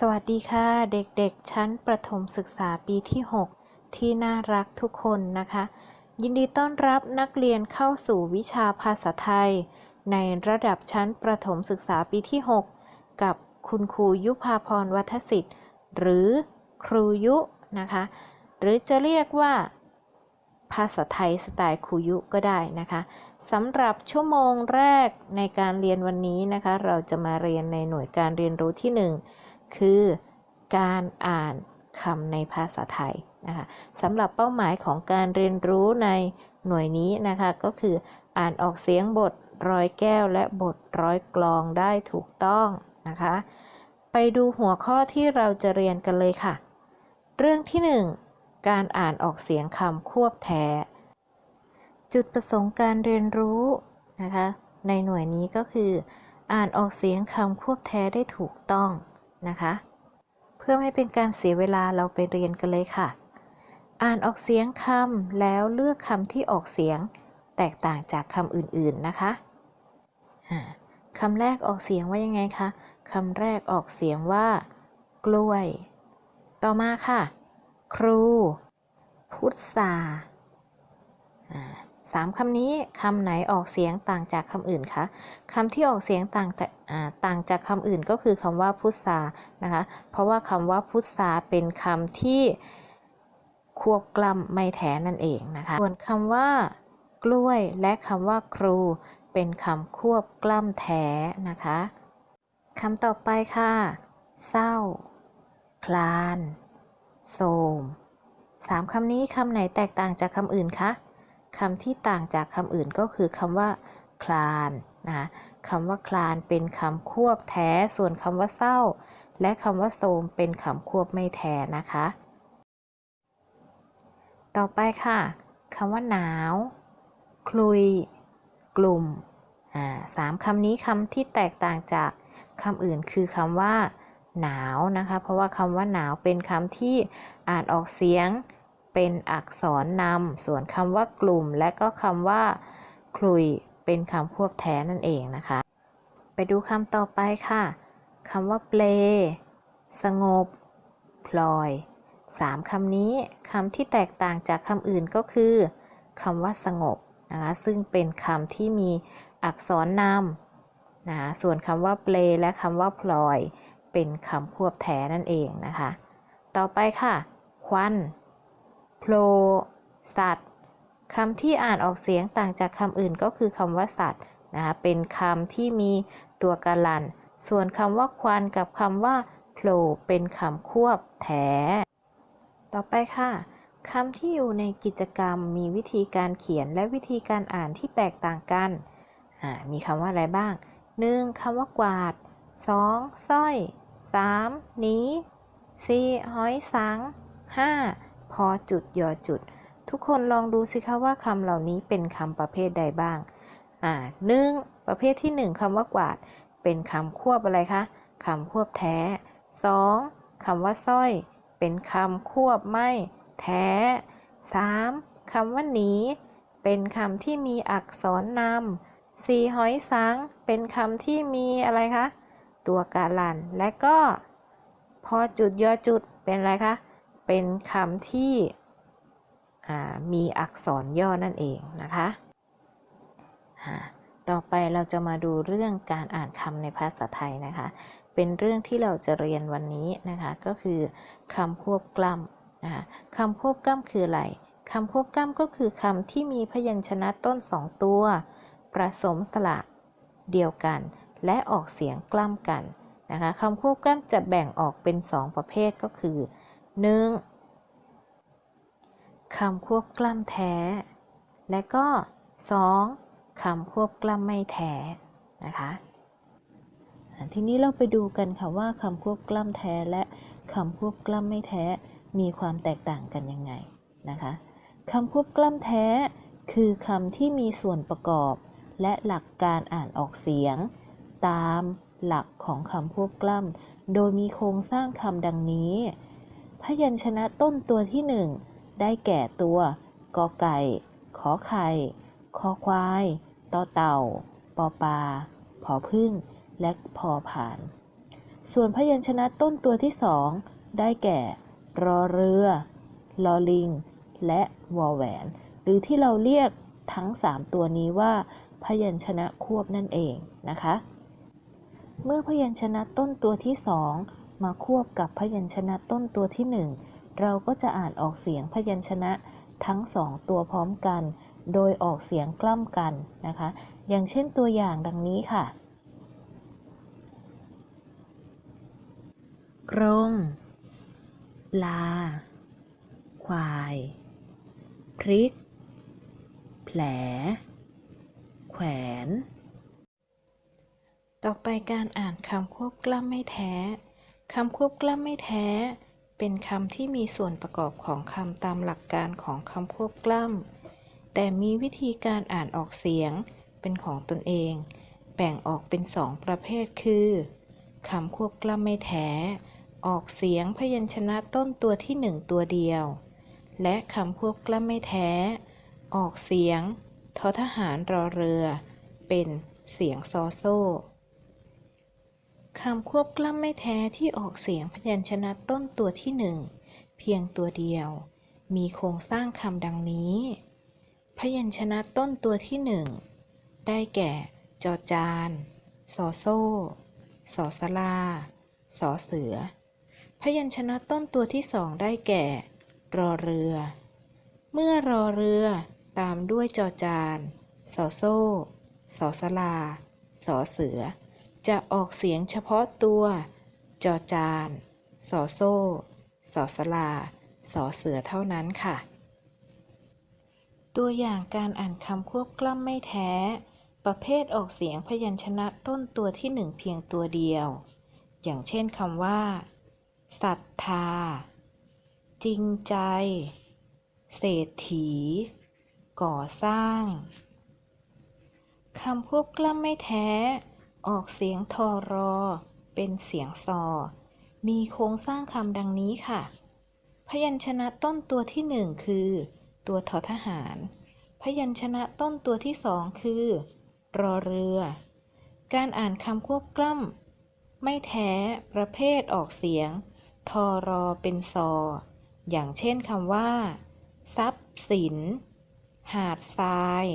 สวัสดีค่ะเด็กๆ ชั้นประถมศึกษาปีที่ 6 ที่น่ารักทุกคนนะคะ ยินดีต้อนรับนักเรียนเข้าสู่วิชาภาษาไทย ในระดับชั้นประถมศึกษาปีที่ 6 กับคุณครูยุพาพรวัฒสิทธิ์ หรือครูยุนะคะ หรือจะเรียกว่า ภาษาไทยสไตล์ครูยุก็ได้นะคะสำหรับชั่วโมงแรกในการเรียนวันนี้นะคะ เราจะมาเรียนในหน่วยการเรียนรู้ที่ 1 คือการอ่านคำในภาษาไทยนะคะสำหรับเป้าหมายของการเรียนรู้ในหน่วยนี้นะคะก็คืออ่านออกเสียงบทร้อยแก้วและบทร้อยกลองได้ถูกต้องนะคะ ไปดูหัวข้อที่เราจะเรียนกันเลยค่ะ เรื่องที่ 1 การอ่านออกเสียงคำควบแท้ จุดประสงค์การเรียนรู้นะคะ ในหน่วยนี้ก็คือ อ่านออกเสียงคำควบแท้ได้ถูกต้อง นะคะ เพื่อไม่เป็นการเสียเวลาเราไปเรียนกันเลยค่ะ อ่านออกเสียงคำแล้วเลือกคำที่ออกเสียงแตกต่างจากคำอื่นๆนะคะคำแรกออกเสียงว่ายังไงคะคำแรกออกเสียงว่า กล้วย ต่อมาค่ะ ครู พุทธา สามคำนี้คำไหนออกเสียงต่างจากคำอื่นคะคำที่ออกเสียงต่างจากต่างจากคำอื่นก็คือคำว่าพุทธานะคะ เพราะว่าคำว่าพุทธาเป็นคำที่ควบกล้ำไม่แท้นั่นเองนะคะ ส่วนคำว่ากล้วยและคำว่าครู เป็นคำควบกล้ำแท้นะคะคำต่อไปค่ะ เศร้า คลาน โสมสามคำนี้คำไหนแตกต่างจากคำอื่นคะ คำที่ต่างจากคำอื่นก็คือคำว่า คลานนะคำว่าคลานเป็นคำควบแท้ ส่วนคำว่าเศร้า และคำว่าโสมเป็นคำควบไม่แท้นะคะ ต่อไปค่ะคำว่าหนาว คลุย กลุ่มสามคำนี้คำที่แตกต่างจากคำอื่นคือคำว่า หนาวนะคะ เพราะว่าคำว่าหนาวเป็นคำที่อ่านออกเสียง เป็นอักษรนำส่วนคำว่ากลุ่ม และก็คำว่าคลุยเป็นคำควบแท้นั่นเองนะคะ ไปดูคำต่อไปค่ะคำว่าเปลสงบ พลอยสามคำนี้คำที่แตกต่างจากคำอื่นก็คือคำว่าสงบนะคะซึ่งเป็นคำที่มีอักษรนำนะส่วนคำว่าเปลและคำว่าพลอย เป็นคำควบแท้นั่นเองนะคะ ต่อไปค่ะ ควัน โผล่สัตว์คำที่อ่านออกเสียงต่างจากคำอื่นก็คือคำว่าสัตว์นะคะเป็นคำที่มีตัวกาลัน ส่วนคำว่าควันกับคำว่าโผล่เป็นคำควบแท้ต่อไปค่ะคำที่อยู่ในกิจกรรมมีวิธีการเขียนและวิธีการอ่านที่แตกต่างกัน มีคำว่าอะไรบ้าง 1. คำว่ากวาด 2. สร้อย 3. หนี 4. หอยสัง 5. พอจุดยอจุด ทุกคนลองดูสิคะว่าคำเหล่านี้เป็นคำประเภทใดบ้าง อ่าหนึ่งประเภทที่1คำว่ากวาด เป็นคำควบอะไรคะคำควบแท้ 2. คำว่าสร้อย เป็นคำควบไม่ แท้ 3. คำว่าหนี เป็นคำที่มีอักษรนำสี่หอยสัง เป็นคำที่มีอะไรคะ ตัวการัน และก็ พอจุดยอจุดเป็นอะไรคะ เป็นคำที่มีอักษรย่อนั่นเองนะคะต่อไปเราจะมาดูเรื่องการอ่านคำในภาษาไทยนะคะ เป็นเรื่องที่เราจะเรียนวันนี้นะคะ ก็คือคำควบกล้ำนะคะคำควบกล้ำคืออะไรคำควบกล้ำก็คือคำที่มีพยัญชนะต้นสองตัวผสมสระเดียวกัน และออกเสียงกล้ำกันนะคะคำควบกล้ำจะแบ่งออกเป็น 2 ประเภทก็คือ 1. คำควบกล้ำแท้ และก็ 2. คำควบกล้ำไม่แท้นะคะทีนี้เราไปดูกันค่ะว่าคำควบกล้ำแท้และคำควบกล้ำไม่แท้มีความแตกต่างกันยังไงนะคะคำควบกล้ำแท้คือคำที่มีส่วนประกอบ และหลักการอ่านออกเสียง ตามหลักของคำควบกล้ำโดยมีโครงสร้างคำดังนี้ พยัญชนะต้นตัวที่หนึ่งได้แก่ตัวกอไก่ ขอไข่ คอควายต่อเต่า ปอปลาผอพึ่ง และพอผ่าน ส่วนพยัญชนะต้นตัวที่สองได้แก่ รอเรือ ลอลิง และวอแหวน หรือที่เราเรียกทั้ง 3 ตัวนี้ว่า พยัญชนะควบนั่นเองนะคะ เมื่อพยัญชนะต้นตัวที่สอง มาควบกับพยัญชนะต้นตัวที่หนึ่งเราก็จะอ่านออกเสียงพยัญชนะทั้งสองตัวพร้อมกัน โดยออกเสียงกล้ำกันนะคะ อย่างเช่นตัวอย่างดังนี้ค่ะ กรงลา ควาย พริก แผล แขวน ต่อไปการอ่านคำควบกล้ำไม่แท้ คำควบกล้ำไม่แท้ เป็นคำที่มีส่วนประกอบของคำตามหลักการของคำควบกล้ำ แต่มีวิธีการอ่านออกเสียงเป็นของตนเอง แบ่งออกเป็นสองประเภทคือคำควบกล้ำไม่แท้ ออกเสียงพยัญชนะต้นตัวที่หนึ่งตัวเดียว และคำควบกล้ำไม่แท้ ออกเสียงทอทหารรอเรือ เป็นเสียงซอโซ่ คำควบกล้ำไม่แท้ที่ออกเสียงพยัญชนะต้นตัวที่หนึ่งเพียงตัวเดียว มีโครงสร้างคำดังนี้ พยัญชนะต้นตัวที่หนึ่งได้แก่ จอจานสอโซ่สอสลาสอเสือ พยัญชนะต้นตัวที่สองได้แก่ รอเรือ เมื่อรอเรือตามด้วยจอจานสอโซ่สอสลาสอเสือ จะออกเสียงเฉพาะตัว จอจาน สอโซ่ สอสลา สอเสือเท่านั้นค่ะ ตัวอย่างการอ่านคำควบกล้ำไม่แท้ ประเภทออกเสียงพยัญชนะต้นตัวที่หนึ่งเพียงตัวเดียว อย่างเช่นคำว่าศรัทธา จริงใจ เศรษฐี ก่อสร้าง คำควบกล้ำไม่แท้ ออกเสียงทอรอ เป็นเสียงซอ มีโครงสร้างคำดังนี้ค่ะ พยัญชนะต้นตัวที่หนึ่งคือ ตัวทอทหาร พยัญชนะต้นตัวที่สองคือ รอเรือ การอ่านคำควบกล้ำไม่แท้ประเภทออกเสียง ทอรอเป็นซอ อย่างเช่นคำว่า ทรัพย์สิน หาดทราย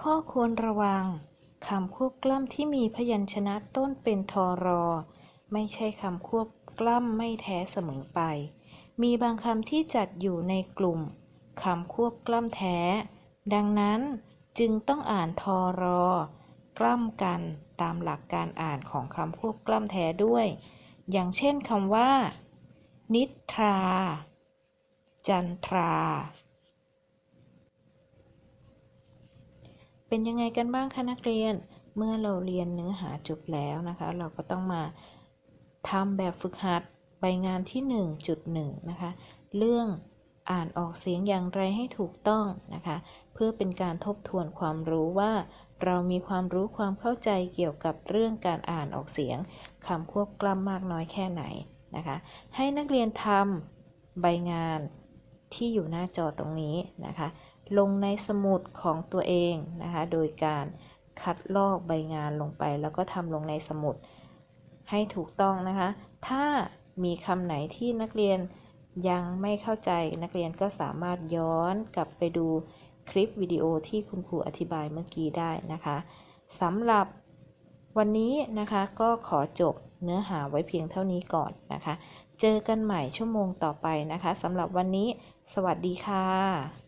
ข้อควรระวัง คำควบกล้ำที่มีพยัญชนะต้นเป็นทอรอ ไม่ใช่คำควบกล้ำไม่แท้เสมอไป มีบางคำที่จัดอยู่ในกลุ่มคำควบกล้ำแท้ ดังนั้นจึงต้องอ่านทอรอ กล้ำกันตามหลักการอ่านของคำควบกล้ำแท้ด้วย อย่างเช่นคำว่า นิทรา จันทรา เป็นยังไงกันบ้างคะนักเรียน เมื่อเราเรียนเนื้อหาจบแล้วนะคะ เราก็ต้องมาทำแบบฝึกหัดใบงานที่ 1.1 นะคะ เรื่องอ่านออกเสียงอย่างไรให้ถูกต้องนะคะ เพื่อเป็นการทบทวนความรู้ว่า เรามีความรู้ความเข้าใจเกี่ยวกับเรื่องการอ่านออกเสียงคำควบกล้ำมากน้อยแค่ไหนนะคะ ให้นักเรียนทำใบงานที่อยู่หน้าจอตรงนี้นะคะ ลงในสมุดของตัวเองนะคะ โดยการคัดลอกใบงานลงไป แล้วก็ทำลงในสมุดให้ถูกต้องนะคะ ถ้ามีคำไหนที่นักเรียนยังไม่เข้าใจนักเรียนก็สามารถย้อนกลับไปดูคลิปวิดีโอที่คุณครูอธิบายเมื่อกี้ได้นะคะสำหรับวันนี้นะคะก็ขอจบเนื้อหาไว้เพียงเท่านี้ก่อนนะคะ เจอกันใหม่ชั่วโมงต่อไปนะคะสำหรับวันนี้ สวัสดีค่ะ